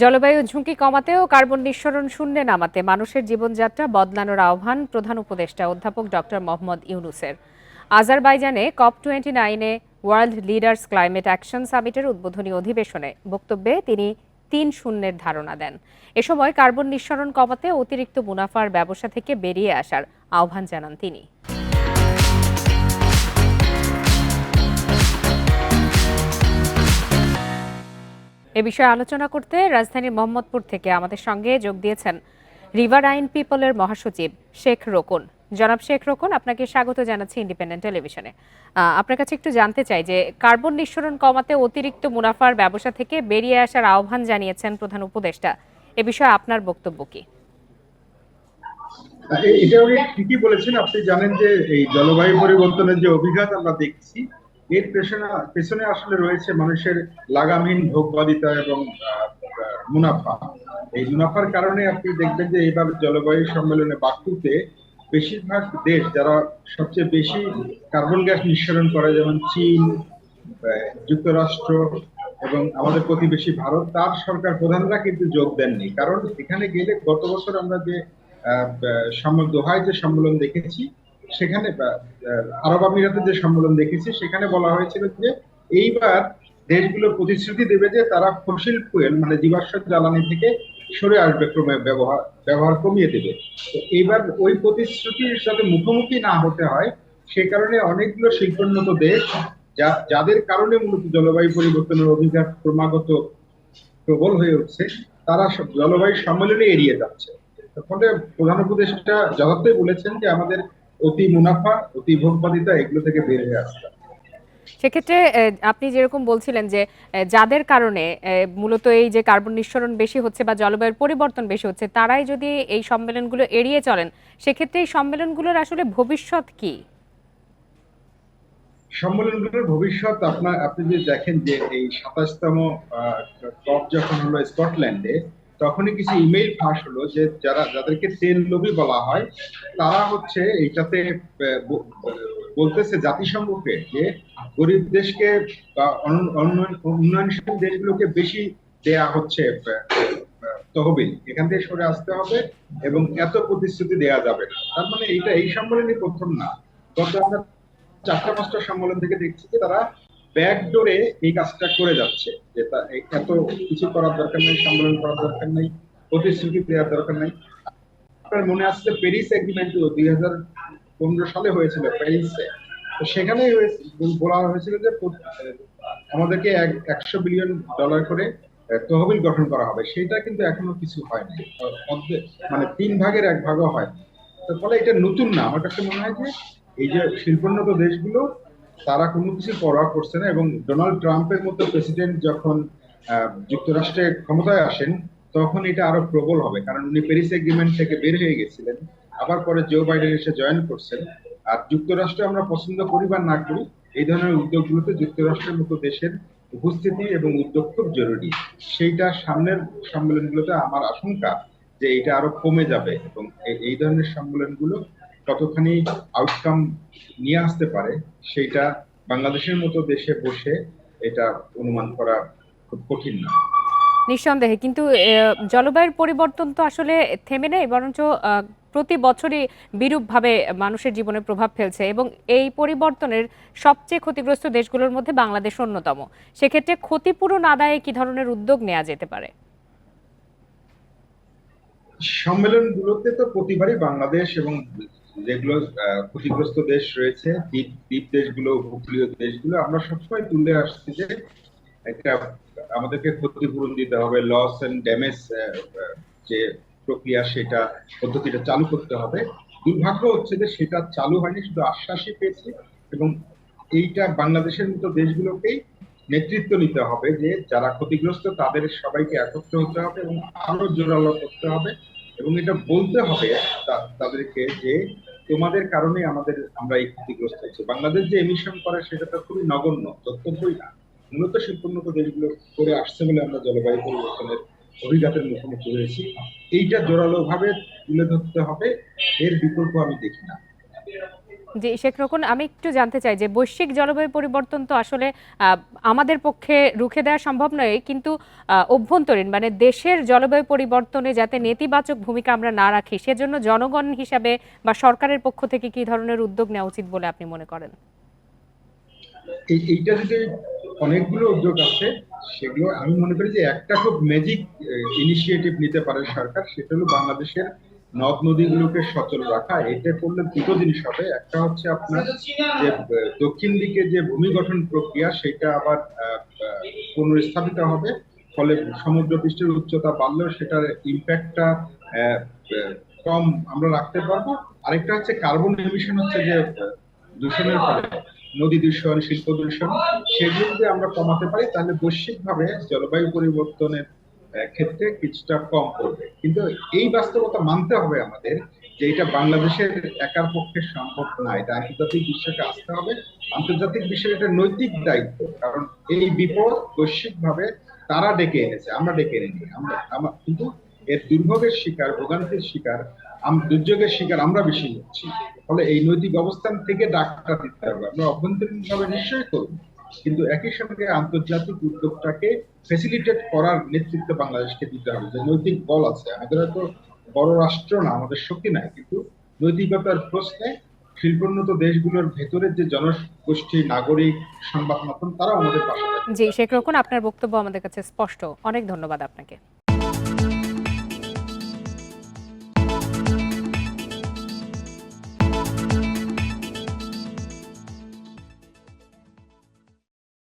জলবায়ু ঝুঁকি কমাতে ও কার্বন নিঃসরণ শূন্যে নামাতে মানুষের জীবনযাত্রা বদলানোর আহ্বান প্রধান উপদেষ্টা অধ্যাপক ডক্টর মোহাম্মদ ইউনুসের। আজারবাইজানে কপ টোয়েন্টি নাইনে ওয়ার্ল্ড লিডার্স ক্লাইমেট অ্যাকশন সামিটের উদ্বোধনী অধিবেশনে বক্তব্যে তিনি তিন শূন্যের ধারণা দেন। এ সময় কার্বন নিঃসরণ কমাতে অতিরিক্ত মুনাফার ব্যবসা থেকে বেরিয়ে আসার আহ্বান জানান তিনি। এ বিষয়ে আলোচনা করতে রাজধানীর মোহাম্মদপুর থেকে আমাদের সঙ্গে যোগ দিয়েছেন রিভার আইন পিপলের মহাসচিব শেখ রোকন। জনাব শেখ রোকন, আপনাকে স্বাগত জানাচ্ছি ইন্ডিপেন্ডেন্ট টেলিভিশনে। আপনার কাছে একটু জানতে চাই যে কার্বন নিঃসরণ কমাতে অতিরিক্ত মুনাফার ব্যবসা থেকে বেরিয়ে আসার আহ্বান জানিয়েছেন প্রধান উপদেষ্টা। এ বিষয়ে আপনার বক্তব্য কি? এটা ঠিকই বলেছেন। আপনি জানেন যে এই জলবায়ু পরিবর্তনের যে অভিঘাত আমরা দেখছি এর পেছনে পেছনে আসলে রয়েছে মানুষের লাগামহীন ভোগবাদিতা এবং মুনাফা। এই মুনাফার কারণে আপনি দেখবেন যে এইভাবে জলবায়ু সম্মেলনে বাকুতে বেশিরভাগ দেশ যারা সবচেয়ে বেশি কার্বন গ্যাস নিঃসরণ করে, যেমন চীন যুক্তরাষ্ট্র এবং আমাদের প্রতিবেশী ভারত, তার সরকার প্রধানরা কিন্তু যোগ দেননি। কারণ এখানে গেলে গত বছর আমরা যে দোহায় যে সম্মেলন দেখেছি সেখানে আরব আমিরাতে যে সম্মেলন দেখেছি, সেখানে বলা হয়েছিল যে এইবার দেশগুলো প্রতিশ্রুতি দেবে যে তারা ফসিল ফুয়েল মানে জীবাশ্ম জ্বালানি থেকে সরে আসবে ক্রমে, ব্যবহার ব্যবহার কমিয়ে দেবে। তো এইবার ওই প্রতিশ্রুতির সাথে মুখোমুখি না হতে হয়, সে কারণে অনেকগুলো শিল্পোন্নত দেশ যাদের কারণে মূলত জলবায়ু পরিবর্তনের অভিঘাত ক্রমাগত প্রবল হয়ে উঠছে, তারা জলবায়ু সম্মেলনে এড়িয়ে যাচ্ছে। ফলে প্রধান উপদেষ্টা যথার্থই বলেছেন যে আমাদের অতি মুনাফা অতি ভোগবাদিতা এগুলো থেকে বের হয়ে আসতে সেক্ষেত্রে আপনি যেরকম বলছিলেন যে যাদের কারণে মূলত এই যে কার্বন নিঃসরণ বেশি হচ্ছে বা জলবায়ুর পরিবর্তন বেশি হচ্ছে তারাই যদি এই সম্মেলনগুলো এড়িয়ে চলেন সেক্ষেত্রে এই সম্মেলনগুলোর আসলে ভবিষ্যৎ কি? সম্মেলনগুলোর ভবিষ্যৎ আপনার আপনি যে দেখেন যে এই সাতাশতম কপ যখন হলো স্কটল্যান্ডে তখনই কিছু ইমেইল ফাঁস হলো যে যারা, যাদেরকে তেল লবি বলা হয়, তারা হচ্ছে এইটাতে বলতেছে জাতিসংঘকে যে গরিব দেশকে উন্নয়নশীল দেশগুলোকে বেশি দেয়া হচ্ছে তহবিল। এখান থেকে সরে আসতে হবে এবং এত প্রতিশ্রুতি দেয়া যাবে না। তার মানে এইটা, এই সম্মেলনই প্রথম না। গত আমরা চারটা, পাঁচটা সম্মেলন থেকে দেখছি যে তারা ব্যাকডোরে এই কাজটা করে যাচ্ছে, যে এত কিছু করার দরকার নেই, সম্মেলন করার দরকার নেই, প্রতিশ্রুতি দেওয়ার দরকার নেই। আপনার মনে আসছে প্যারিস এগ্রিমেন্ট দুই হাজার পনেরো সালে হয়েছিল প্যারিসে তো সেখানেই বলা হয়েছিল যে আমাদেরকে এক- একশো বিলিয়ন ডলার করে তহবিল গঠন করা হবে। সেটা কিন্তু এখনও কিছু হয়নি মানে তিন ভাগের এক ভাগও হয় তো ফলে এটা নতুন না। আমার কাছে মনে হয় যে এই যে শিল্পোন্নত দেশগুলো তারা কোনো কিছু পরোয়া করছে না এবং ডোনাল্ড ট্রাম্পের মতো প্রেসিডেন্ট যখন যুক্তরাষ্ট্রে ক্ষমতায় আসেন, তখন এটা আরও প্রবল হবে। কারণ উনি প্যারিস এগ্রিমেন্ট থেকে বের হয়ে গেছিলেন, আবার পরে জো বাইডেন এসে জয়েন করছেন। আর যুক্তরাষ্ট্রে আমরা পছন্দ করি বা না করি, এই ধরনের উদ্যোগগুলোতে যুক্তরাষ্ট্রের মতো দেশের উপস্থিতি এবং উদ্যোগ খুব জরুরি। সেইটা সামনের সম্মেলনগুলোতে আমার আশঙ্কা যে এটা আরও কমে যাবে এবং এই- ধরনের সম্মেলনগুলো কতখানি আউটকাম নিয়ে আসতে পারে সেইটা বাংলাদেশের মতো দেশে বসে এটা অনুমান করা খুব কঠিন না। নিঃসন্দেহে কিন্তু জলবায়ুর পরিবর্তন তো আসলে থেমে নেই বরঞ্চ প্রতি বছরই বিরূপভাবে মানুষের জীবনে প্রভাব ফেলছে এবং এই পরিবর্তনের সবচেয়ে ক্ষতিগ্রস্ত দেশগুলোর মধ্যে বাংলাদেশ অন্যতম। সেক্ষেত্রে ক্ষতিপূরণ আদায়ে কি ধরনের উদ্যোগ নেওয়া যেতে পারে? সম্মেলনগুলোতে তো প্রতিবারই বাংলাদেশ এবং যেগুলো ক্ষতিগ্রস্ত দেশ রয়েছে, দ্বীপ দ্বীপ দেশগুলো, উপকূলীয় দেশগুলো, আমরা সবসময় তুলে আসছি যে একটা, আমাদেরকে ক্ষতিপূরণ দিতে হবে লস এন্ড ড্যামেজ যে প্রক্রিয়া সেটা, পদ্ধতিটা চালু করতে হবে। দুর্ভাগ্য হচ্ছে যে সেটা চালু হয়নি, শুধু আশ্বাসই পেয়েছি এবং এইটা বাংলাদেশের মতো দেশগুলোকেই নেতৃত্ব নিতে হবে যে যারা ক্ষতিগ্রস্ত, তাদের সবাইকে একত্র হতে হবে এবং আরও জোরালো করতে হবে। এবং এটা বলতে হবে তাদেরকে যে তোমাদের কারণে আমাদের, আমরা এই ক্ষতিগ্রস্ত হচ্ছি বাংলাদেশ যে এমিশন করে সেটা তো খুবই নগণ্য তথ্যই না। মূলত শিল্পোন্নত দেশগুলো করে আসছে বলে আমরা জলবায়ু পরিবর্তনের অভিঘাতের মুখোমুখি হয়েছি। এইটা জোরালোভাবে তুলে ধরতে হবে, এর বিকল্প আমি দেখি না। যে শেখ রকুন, আমি একটু জানতে চাই যে বৈশ্বিক জলবায়ু পরিবর্তন তো আসলে আমাদের পক্ষে রুখে দেওয়া সম্ভব নয়, কিন্তু অভ্যন্তরীণ মানে দেশের জলবায়ু পরিবর্তনে যাতে নেতিবাচক ভূমিকা আমরা না রাখি, সেজন্য জনগণ হিসাবে বা সরকারের পক্ষ থেকে কি ধরনের উদ্যোগ নেওয়া উচিত বলে আপনি মনে করেন? এইটা যদি অনেকগুলো উদ্যোগ আছে, সেগুলো আমি মনে করি যে একটা খুব ম্যাজিক ইনিশিয়েটিভ নিতে পারে সরকার, সেটা হলো বাংলাদেশের নদ নদীগুলোকে সচল রাখা এটা করলে দুটো জিনিস হবে। একটা হচ্ছে আপনার যে, দক্ষিণ দিকে যে ভূমি গঠন প্রক্রিয়া, সেটা আবার পুনর্স্থাপিত হবে। ফলে সমুদ্র পৃষ্ঠের উচ্চতা বাড়লেও সেটার ইম্প্যাক্টটা কম আমরা রাখতে পারব। আরেকটা হচ্ছে কার্বন এমিশন হচ্ছে যে, দূষণের ফলে, নদী দূষণ, শিল্প দূষণ সেগুলো যদি আমরা কমাতে পারি। তাহলে বৈশ্বিকভাবে জলবায়ু পরিবর্তনের ক্ষেত্রে কিছুটা কম করবে কিন্তু এই বাস্তবতা মানতে হবে আমাদের যে এটা বাংলাদেশের একার পক্ষে সম্ভব না। এটা আন্তর্জাতিক বিশ্বকে আসতে হবে। আন্তর্জাতিক বিশ্বের এটা নৈতিক দায়িত্ব। কারণ এই বিপদ বৈশ্বিকভাবে তারা ডেকে এনেছে, আমরা ডেকে এনেছি আমরা আমরা, কিন্তু এর দুর্ভোগের শিকার, ভোগান্তির শিকার দুর্যোগের শিকার আমরা বেশি হচ্ছি। ফলে এই নৈতিক অবস্থান থেকে ডাক্তার দিতে হবে। আমরা অভ্যন্তরীণ ভাবে নিশ্চয়ই করব। কিন্তু একই সঙ্গে আন্তর্জাতিক উদ্যোগটাকে ফেসিলিটেট করার নেতৃত্ব বাংলাদেশকে দিতে হবে। যে নৈতিক বল আছে, আমাদের হয়তো বড় রাষ্ট্র না, আমাদের শক্তি নাই, কিন্তু নৈতিকতার প্রশ্নে শিল্পোন্নত দেশগুলোর ভেতরে যে জনগোষ্ঠী, নাগরিক সংবাদ মাধ্যম তারা আমাদের পাশে জি, শেখ রকুন, আপনার বক্তব্য আমাদের কাছে স্পষ্ট। অনেক ধন্যবাদ আপনাকে।